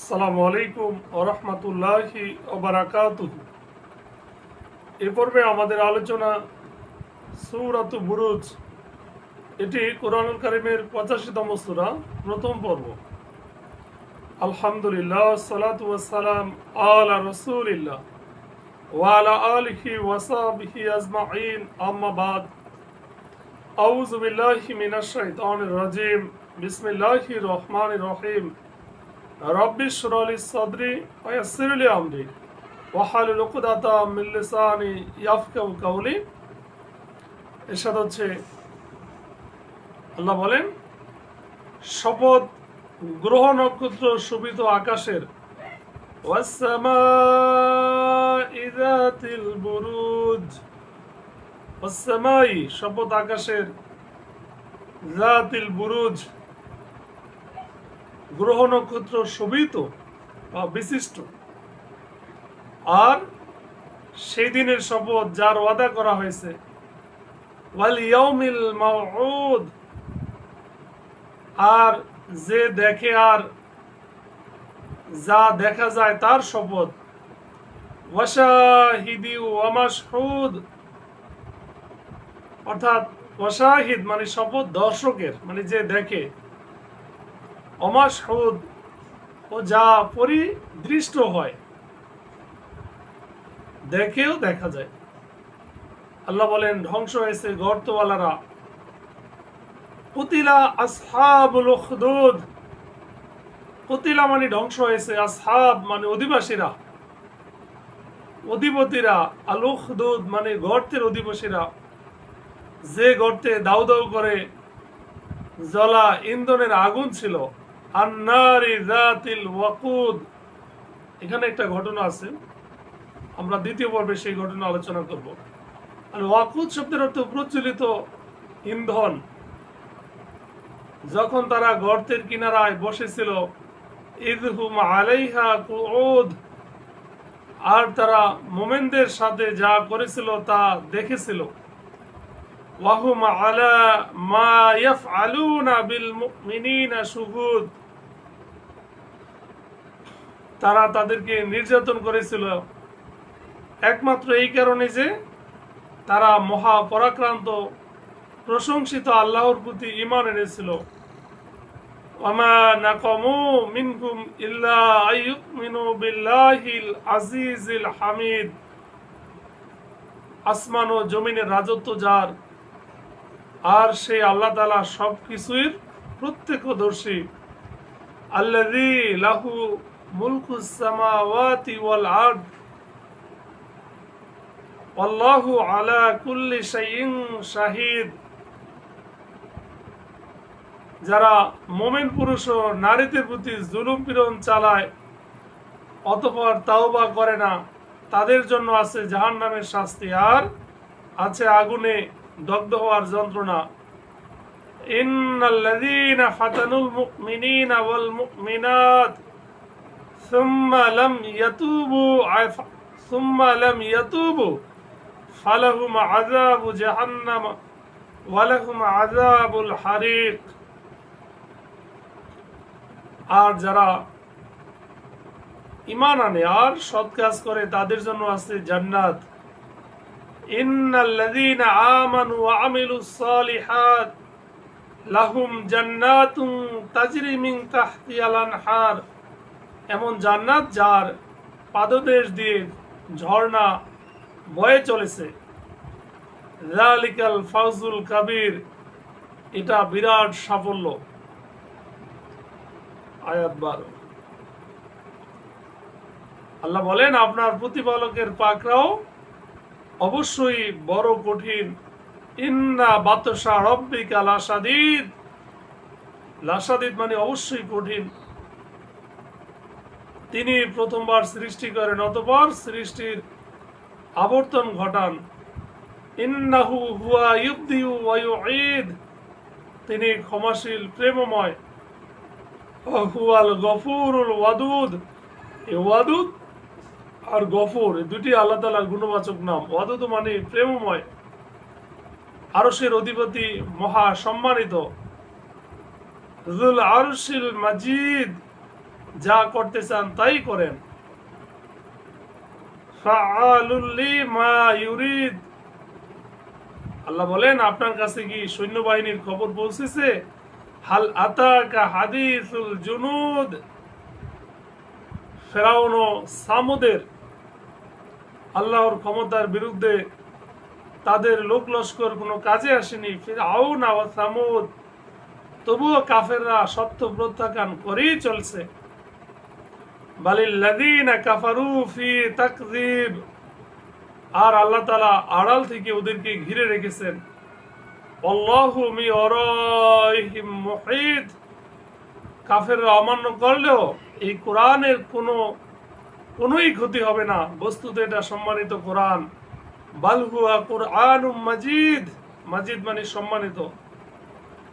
আসসালামু আলাইকুম ওরহমতুল্লাহি ওবারাকাতুহু এ পর্বে আমাদের আলোচনা সূরাতু বুরুজ। এটি কোরআনুল কারিমের পঁচাশিতম সূরা, প্রথম পর্ব। আলহামদুলিল্লাহ, সালাতু ওয়াসসালাম আলা রাসূলিল্লাহ ওয়ালা আলিহি ওয়াসাবিহি আজমাইন। আম্মা বাদ। বিল্লাহি মিনাশ শাইতানির রাজিম। বিসমিল্লাহির রহমানির রহিম। রব্বি শরলি সদরি ওয়াসিরলি আমরি ওয়াহালুল উকদাতা মিন লিসানি ইয়াফকাহু কাওলি। এরশাদ হচ্ছে, আল্লাহ বলেন, শপথ গ্রহ নক্ষত্র শোভিত আকাশের। বুরুজ। শপথ আকাশের জাতিল বুরুজ। গ্রহ নক্ষত্র শোভিত বা বিশিষ্ট। আর সেই দিনের শপথ যার ওয়াদা করা হয়েছে আর যে দেখে আর যা দেখা যায় তার শপথ। ওয়াশাহিদি ওয়ামাশহুদ অর্থাৎ ওয়াশাহিদ মানে শপথ দর্শকের মানে যে দেখে। অমাশহুদ ও যা পরিদৃষ্ট হয়, দেখেও দেখা যায়। আল্লাহ বলেন, ধ্বংস হয়েছে গর্তওয়ালারা। কুতিলা আসহাবুল উখদুদ। কুতিলা মানে ধ্বংস হয়েছে আসহাব মানে অধিবাসীরা। অধিপতিরা, আল উখদুদ মানে গর্তের অধিবাসীরা। যে গর্তে দাউ দাউ করে, জ্বলা ইন্ধনের আগুন ছিল এখানে একটা ঘটনা আছে। আমরা দ্বিতীয় পর্বে সেই ঘটনা আলোচনা করব। আর ওয়াকুদ শব্দের অর্থ প্রচলিত ইন্ধন। যখন তারা গর্তের কিনারায় বসেছিল আর তারা মোমেনদের সাথে যা করেছিল তা দেখেছিল। ওয়াহুম আলা মা ইয়াফআলুনা বিল মুমিনিনা তারা তাদেরকে নির্যাতন করেছিল। একমাত্র এই কারণে যে তারা মহা পরাক্রান্ত প্রশংসিত আল্লাহর প্রতি ইমান এনেছিল। আসমান ও জমিনের রাজত্ব যার। আর সেই আল্লাহ তালা সব কিছুর প্রত্যক্ষদর্শী আল্লাযী লাহু মুলকুস সামাওয়াতি ওয়াল আরদ। আল্লাহু আলা কুল্লি শাইইন শাহিদ। যারা মোমেন পুরুষ ও নারীদের প্রতি জুলুম পীড়ন চালায়, অতপর তাওবা করে না, তাদের জন্য আছে জাহান নামের শাস্তি। আর আছে আগুনে দগ্ধ হওয়ার যন্ত্রণা। ইন্নাল্লাযীনা ফাতানুল মুমিনিনা ওয়াল মুমিনাত, সুম্মা লাম ইয়াতুবু সুম্মা লাম ইয়াতুবু, ফালাহুম আযাবু জাহান্নাম ওয়া লাহুম আযাবুল হারিক। আর যারা ইমান আনে, আর সৎ কাজ করে, তাদের জন্য আছে জান্নাত। ইন্নাল্লাযীনা আমানু ওয়া আমিলুস সালিহাত লাহুম জান্নাতুন তাজরি মিন তাহতিহাল আনহার। এমন জান্নাত যার পাদদেশ দিয়ে ঝর্ণা বয়ে চলেছে। যালিকাল ফাউজুল কাবীর, এটা বিরাট সাফল্য। আয়াত বারো। আল্লাহ বলেন, আপনার প্রতিপালকের পাকরাও অবশ্যই বড় কঠিন। ইন্না বাতসা রব্বিকা লাসাদিদ লাসাদিদ মানে অবশ্যই কঠিন। তিনি প্রথমবার সৃষ্টি করেন, অতপর সৃষ্টির আবর্তন ঘটান। ইন্নাহু হুয়া ইউবদিউ ওয়া ইউঈদ। তিনি ক্ষমাশীল, প্রেমময়। হুয়াল গফুরুল ওয়াদুদ। এ ওয়াদুদ আর গফুর দুটি আল্লাহ তালার গুণবাচক নাম। ওয়াদুদ মানে প্রেমময়। আরশের অধিপতি মহা সম্মানিত মাজিদ, যা করতে চান তাই করেন। আল্লাহ বলেন, আপনার কাছে কি সৈন্যবাহিনীর খবর পৌঁছেছে? হাল আতাকা হাদিসুল জুনুদ। ফেরাউন ও সামুদের আল্লাহর ক্ষমতার বিরুদ্ধে তাদের লোক লস্কর কোনো কাজে আসেনি। ফিরাউন ও সামুদ তবুও কাফেররা সত্য প্রত্যাখ্যান করেই চলছে। আর আল্লাহ তাআলা আড়াল থেকে ওদেরকে ঘিরে রেখেছেন। কাফেররা অমান্য করলেও এই কোরআনের কোনো, কোনোই ক্ষতি হবে না। বস্তুতে এটা সম্মানিত কোরআন। বালহুয়া কোরআন মাজিদ। মাজিদ মানে সম্মানিত।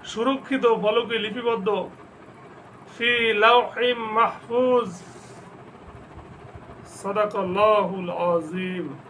সুরক্ষিত, বলকে লিপিবদ্ধ। ফি লাউহিম মাহফুজ। সদাকল্লাহুল আযীম।